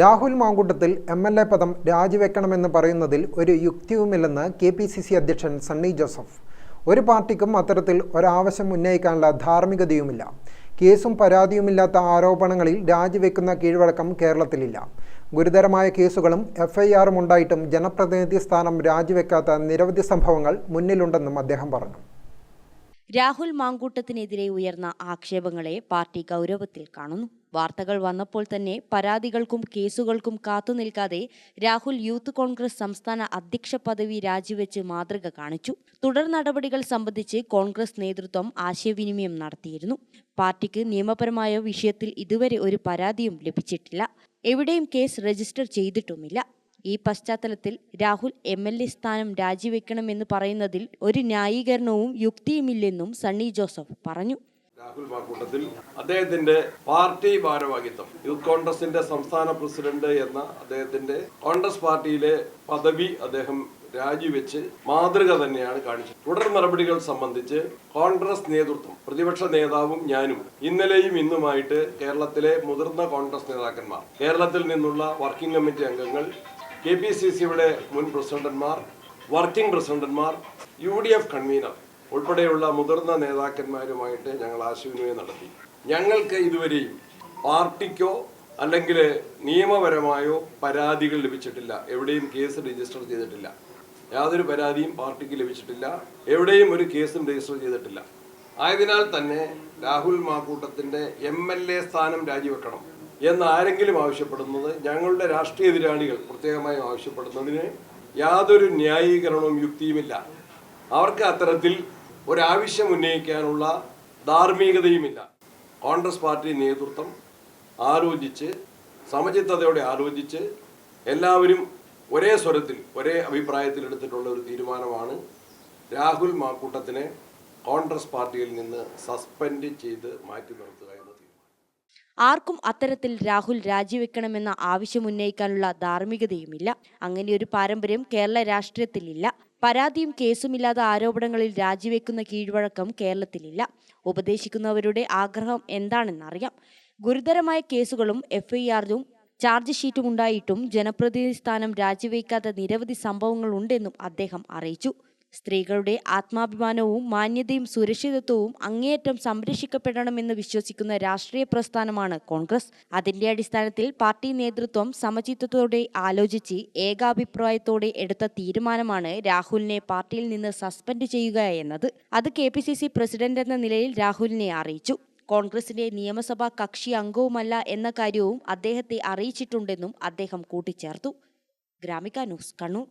Rahul Mamkootathil M L A പദം രാജിവെക്കണമെന്ന് പറയുന്നതിൽ ഒരു യുക്തിയുമില്ലെന്ന് കെ പി സി സി അധ്യക്ഷൻ സണ്ണി ജോസഫ്. ഒരു പാർട്ടിക്കും അത്തരത്തിൽ ഒരാവശ്യം ഉന്നയിക്കാനുള്ള ധാർമ്മികതയുമില്ല. കേസും പരാതിയുമില്ലാത്ത ആരോപണങ്ങളിൽ രാജിവെക്കുന്ന കീഴ്വഴക്കം കേരളത്തിലില്ല. ഗുരുതരമായ കേസുകളും എഫ്ഐആറും ഉണ്ടായിട്ടും ജനപ്രതിനിധി സ്ഥാനം രാജിവെക്കാത്ത നിരവധി സംഭവങ്ങൾ മുന്നിലുണ്ടെന്നും അദ്ദേഹം പറഞ്ഞു. രാഹുൽ മാങ്കൂട്ടത്തിനെതിരെ ഉയർന്ന ആക്ഷേപങ്ങളെ പാർട്ടി ഗൗരവത്തിൽ കാണുന്നു. വാർത്തകൾ വന്നപ്പോൾ തന്നെ പരാതികൾക്കും കേസുകൾക്കും കാത്തുനിൽക്കാതെ രാഹുൽ യൂത്ത് കോൺഗ്രസ് സംസ്ഥാന അധ്യക്ഷ പദവി രാജിവെച്ച് മാതൃക കാണിച്ചു. തുടർ നടപടികൾ സംബന്ധിച്ച് കോൺഗ്രസ് നേതൃത്വം ആശയവിനിമയം നടത്തിയിരുന്നു. പാർട്ടിക്ക് നിയമപരമായ വിഷയത്തിൽ ഇതുവരെ ഒരു പരാതിയും ലഭിച്ചിട്ടില്ല. എവിടെയും കേസ് രജിസ്റ്റർ ചെയ്തിട്ടുമില്ല. ഈ പശ്ചാത്തലത്തിൽ രാഹുൽ എം എൽ എ സ്ഥാനം രാജിവെക്കണമെന്ന് പറയുന്നതിൽ ഒരു ന്യായീകരണവും യുക്തിയുമില്ലെന്നും സണ്ണി ജോസഫ് പറഞ്ഞു. രാഹുൽ മാക്കൂട്ടത്തിൽ അദ്ദേഹത്തിന്റെ പാർട്ടി ഭാരവാഹിത്വം. യൂത്ത് കോൺഗ്രസിന്റെ സംസ്ഥാന പ്രസിഡന്റ് എന്ന അദ്ദേഹത്തിന്റെ കോൺഗ്രസ് പാർട്ടിയിലെ പദവി അദ്ദേഹം രാജിവെച്ച് മാതൃക തന്നെയാണ് കാണിച്ചത്. തുടർ നടപടികൾ സംബന്ധിച്ച് കോൺഗ്രസ് നേതൃത്വം പ്രതിപക്ഷ നേതാവും ഞാനും ഇന്നലെയും ഇന്നുമായിട്ട് കേരളത്തിലെ മുതിർന്ന കോൺഗ്രസ് നേതാക്കന്മാർ കേരളത്തിൽ നിന്നുള്ള വർക്കിംഗ് കമ്മിറ്റി അംഗങ്ങൾ കെ പി സി സിയുടെ മുൻ പ്രസിഡന്റന്മാർ വർക്കിംഗ് പ്രസിഡന്റന്മാർ യു ഡി എഫ് കൺവീനർ ഉൾപ്പെടെയുള്ള മുതിർന്ന നേതാക്കന്മാരുമായിട്ട് ഞങ്ങൾ ആശയവിനിമയം നടത്തി. ഞങ്ങൾക്ക് ഇതുവരെയും പാർട്ടിക്കോ അല്ലെങ്കിൽ നിയമപരമായോ പരാതികൾ ലഭിച്ചിട്ടില്ല. എവിടെയും കേസ് രജിസ്റ്റർ ചെയ്തിട്ടില്ല. യാതൊരു പരാതിയും പാർട്ടിക്ക് ലഭിച്ചിട്ടില്ല. എവിടെയും ഒരു കേസും രജിസ്റ്റർ ചെയ്തിട്ടില്ല. ആയതിനാൽ തന്നെ രാഹുൽ മാക്കൂട്ടത്തിന്റെ എം എൽ എ സ്ഥാനം രാജിവെക്കണം എന്ന് ആരെങ്കിലും ആവശ്യപ്പെടുന്നത് ഞങ്ങളുടെ രാഷ്ട്രീയ എതിരാളികൾ പ്രത്യേകമായും ആവശ്യപ്പെടുന്നതിന് യാതൊരു ന്യായീകരണവും യുക്തിയുമില്ല. അവർക്ക് അത്തരത്തിൽ ഒരാവശ്യം ഉന്നയിക്കാനുള്ള ധാർമ്മികതയുമില്ല. കോൺഗ്രസ് പാർട്ടി നേതൃത്വം ആലോചിച്ച് സമചിത്തതയോടെ ആലോചിച്ച് എല്ലാവരും ഒരേ സ്വരത്തിൽ ഒരേ അഭിപ്രായത്തിൽ എടുത്തിട്ടുള്ള ഒരു തീരുമാനമാണ് രാഹുൽ മാക്കൂട്ടത്തിനെ കോൺഗ്രസ് പാർട്ടിയിൽ നിന്ന് സസ്പെൻഡ് ചെയ്ത് മാറ്റി നിർത്തുക ആർക്കും അത്തരത്തിൽ രാഹുൽ രാജിവെക്കണമെന്ന ആവശ്യമുന്നയിക്കാനുള്ള ധാർമ്മികതയുമില്ല. അങ്ങനെ ഒരു പാരമ്പര്യം കേരള രാഷ്ട്രീയത്തിലില്ല. പരാതിയും കേസുമില്ലാത്ത ആരോപണങ്ങളിൽ രാജിവെക്കുന്ന കീഴ്വഴക്കം കേരളത്തിലില്ല. ഉപദേശിക്കുന്നവരുടെ ആഗ്രഹം എന്താണെന്നറിയാം. ഗുരുതരമായ കേസുകളും എഫ് എഫ്ഐആറും ചാർജ് ഷീറ്റും ഉണ്ടായിട്ടും ജനപ്രതിനിധി സ്ഥാനം രാജിവെക്കാത്ത നിരവധി സംഭവങ്ങളുണ്ടെന്നും അദ്ദേഹം അറിയിച്ചു. സ്ത്രീകളുടെ ആത്മാഭിമാനവും മാന്യതയും സുരക്ഷിതത്വവും അങ്ങേയറ്റം സംരക്ഷിക്കപ്പെടണമെന്ന് വിശ്വസിക്കുന്ന രാഷ്ട്രീയ പ്രസ്ഥാനമാണ് കോൺഗ്രസ്. അതിന്റെ അടിസ്ഥാനത്തിൽ പാർട്ടി നേതൃത്വം സമചിത്വത്തോടെ ആലോചിച്ച് ഏകാഭിപ്രായത്തോടെ എടുത്ത തീരുമാനമാണ് രാഹുലിനെ പാർട്ടിയിൽ നിന്ന് സസ്പെൻഡ് ചെയ്യുക എന്നത്. അത് കെ പ്രസിഡന്റ് എന്ന നിലയിൽ രാഹുലിനെ അറിയിച്ചു. കോൺഗ്രസിന്റെ നിയമസഭാ കക്ഷി അംഗവുമല്ല എന്ന കാര്യവും അദ്ദേഹത്തെ അറിയിച്ചിട്ടുണ്ടെന്നും അദ്ദേഹം കൂട്ടിച്ചേർത്തു. ഗ്രാമിക ന്യൂസ് കണ്ണൂർ.